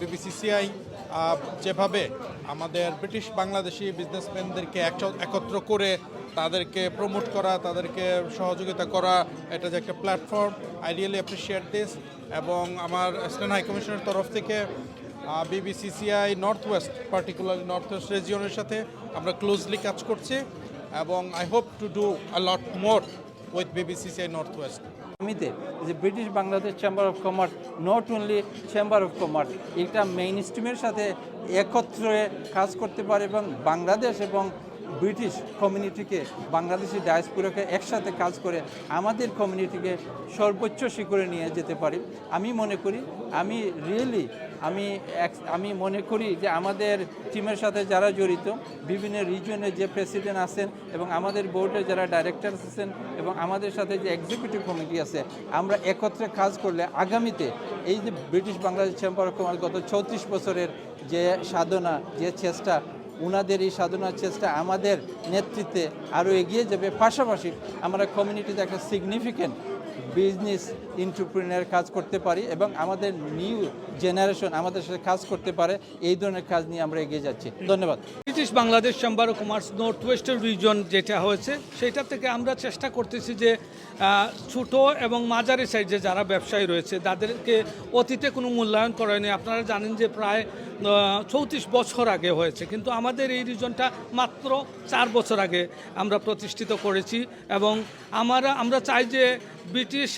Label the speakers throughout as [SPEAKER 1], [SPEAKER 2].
[SPEAKER 1] BBCCI যেভাবে আমাদের British Bangladeshi বিজনেসম্যানদেরকে একত্র করে তাদেরকে প্রমোট করা, তাদেরকে সহযোগিতা করা, এটা যে একটা platform I really appreciate this এবং আমার স্টেন হাই কমিশনের তরফ থেকে BBCCI north west particularly north west রিজিয়নের সাথে আমরা ক্লোজলি কাজ করছি এবং I hope to do a lot more with BBCCI north west
[SPEAKER 2] আমিতে যে British Bangladesh chamber of commerce not only chamber of commerce এটা মেইন স্ট্রিমের সাথে একত্রে কাজ করতে পারে এবং বাংলাদেশ এবং ব্রিটিশ কমিউনিটিকে বাংলাদেশি ডায়াসপুরাকে একসাথে কাজ করে আমাদের কমিউনিটিকে সর্বোচ্চ শিখরে নিয়ে যেতে পারি। আমি মনে করি, আমি রিয়েলি আমি আমি মনে করি যে আমাদের টিমের সাথে যারা জড়িত, বিভিন্ন রিজনের যে প্রেসিডেন্ট আছেন এবং আমাদের বোর্ডের যারা ডাইরেক্টর আছেন এবং আমাদের সাথে যে এক্সিকিউটিভ কমিটি আছে, আমরা একত্রে কাজ করলে আগামীতে এই যে British Bangladesh chamber of commerce গত চৌত্রিশ বছরের যে সাধনা, যে চেষ্টা ওনাদের এই সাধনার চেষ্টা আমাদের নেতৃত্বে আরও এগিয়ে যাবে। পাশাপাশি আমরা কমিউনিটিতে একটা সিগনিফিক্যান্ট বিজনেস ইন্টারপ্রিনার কাজ করতে পারি এবং আমাদের নিউ জেনারেশন আমাদের সাথে কাজ করতে পারে, এই ধরনের কাজ নিয়ে আমরা এগিয়ে যাচ্ছি। ধন্যবাদ।
[SPEAKER 3] British Bangladesh chamber of commerce north ওয়েস্টের region যেটা হয়েছে, সেটা থেকে আমরা চেষ্টা করতেছি যে ছোট এবং মাঝারি সাইজে যারা ব্যবসায়ী রয়েছে, তাদেরকে অতীতে কোনো মূল্যায়ন করা হয়নি আপনারা জানেন যে প্রায় চৌত্রিশ বছর আগে হয়েছে, কিন্তু আমাদের এই রিজনটা মাত্র চার বছর আগে আমরা প্রতিষ্ঠিত করেছি এবং আমরা আমরা চাই যে ব্রিটিশ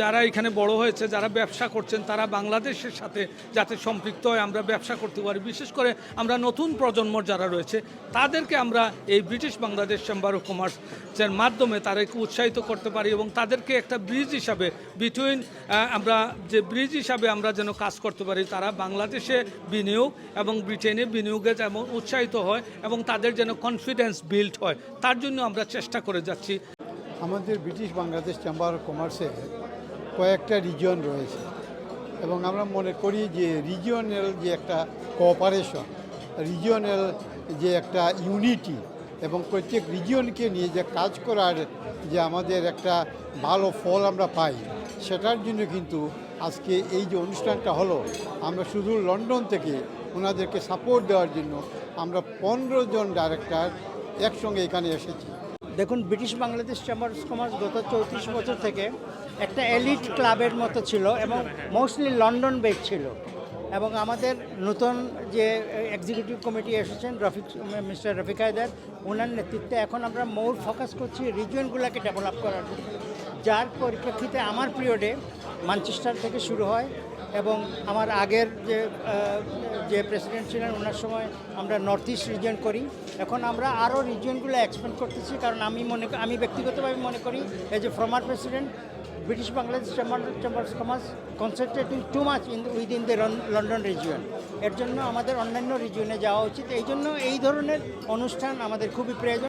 [SPEAKER 3] যারা এখানে বড় হয়েছে, যারা ব্যবসা করছেন, তারা বাংলাদেশের সাথে যাতে সম্পৃক্ত হয়, আমরা ব্যবসা করতে পারি। বিশেষ করে আমরা নতুন প্রজন্মর যারা রয়েছে তাদেরকে আমরা এই ব্রিটিশ বাংলাদেশ চেম্বার অফ কমার্সের মাধ্যমে তাদেরকে উৎসাহিত করতে পারি এবং তাদেরকে একটা ব্রিজ হিসাবে বিটুইন আমরা যে ব্রিজ হিসাবে আমরা যেন কাজ করতে পারি, তারা বাংলাদেশে বিনিয়োগ এবং ব্রিটেনে বিনিয়োগে যেমন উৎসাহিত হয় এবং তাদের যেন কনফিডেন্স বিল্ড হয়, তার জন্য আমরা চেষ্টা করে যাচ্ছি।
[SPEAKER 4] আমাদের ব্রিটিশ বাংলাদেশ চেম্বার অফ কমার্সে কয়েকটা রিজিয়ন রয়েছে এবং আমরা মনে করি যে রিজিয়নাল যে একটা কোঅপারেশন রিজিয়নাল যে একটা ইউনিটি এবং প্রত্যেক রিজিয়নকে নিয়ে যে কাজ করার যে আমাদের একটা ভালো ফল আমরা পাই, সেটার জন্য কিন্তু আজকে এই যে অনুষ্ঠানটা হলো, আমরা শুধু লন্ডন থেকে ওনাদেরকে সাপোর্ট দেওয়ার জন্য আমরা পনেরো জন ডাইরেক্টর একসঙ্গে এখানে এসেছি।
[SPEAKER 5] দেখুন, British Bangladesh chamber of commerce গত চৌত্রিশ বছর থেকে একটা এলিট ক্লাবের মতো ছিল এবং মোস্টলি লন্ডন বেস ছিল। এবং আমাদের নতুন যে এক্সিকিউটিভ কমিটি এসেছেন রফিক, মিস্টার রফিক হায়দার ওনার নেতৃত্বে এখন আমরা মোর ফোকাস করছি রিজিয়নগুলোকে ডেভেলপ করার। যার পরিপ্রেক্ষিতে আমার পিরিয়ডে মানচেস্টার থেকে শুরু হয় এবং আমার আগের যে যে প্রেসিডেন্ট ছিলেন, ওনার সময় আমরা নর্থ ইস্ট রিজন করি। এখন আমরা আরও রিজনগুলো এক্সপেন্ড করতেছি, কারণ আমি মনে আমি ব্যক্তিগতভাবে মনে করি as a former president British Bangladesh chamber chamber of commerce concentrating too much in within the London region এর জন্য আমাদের অন্যান্য রিজিয়নে যাওয়া উচিত। এই জন্য এই ধরনের অনুষ্ঠান আমাদের খুবই প্রয়োজন।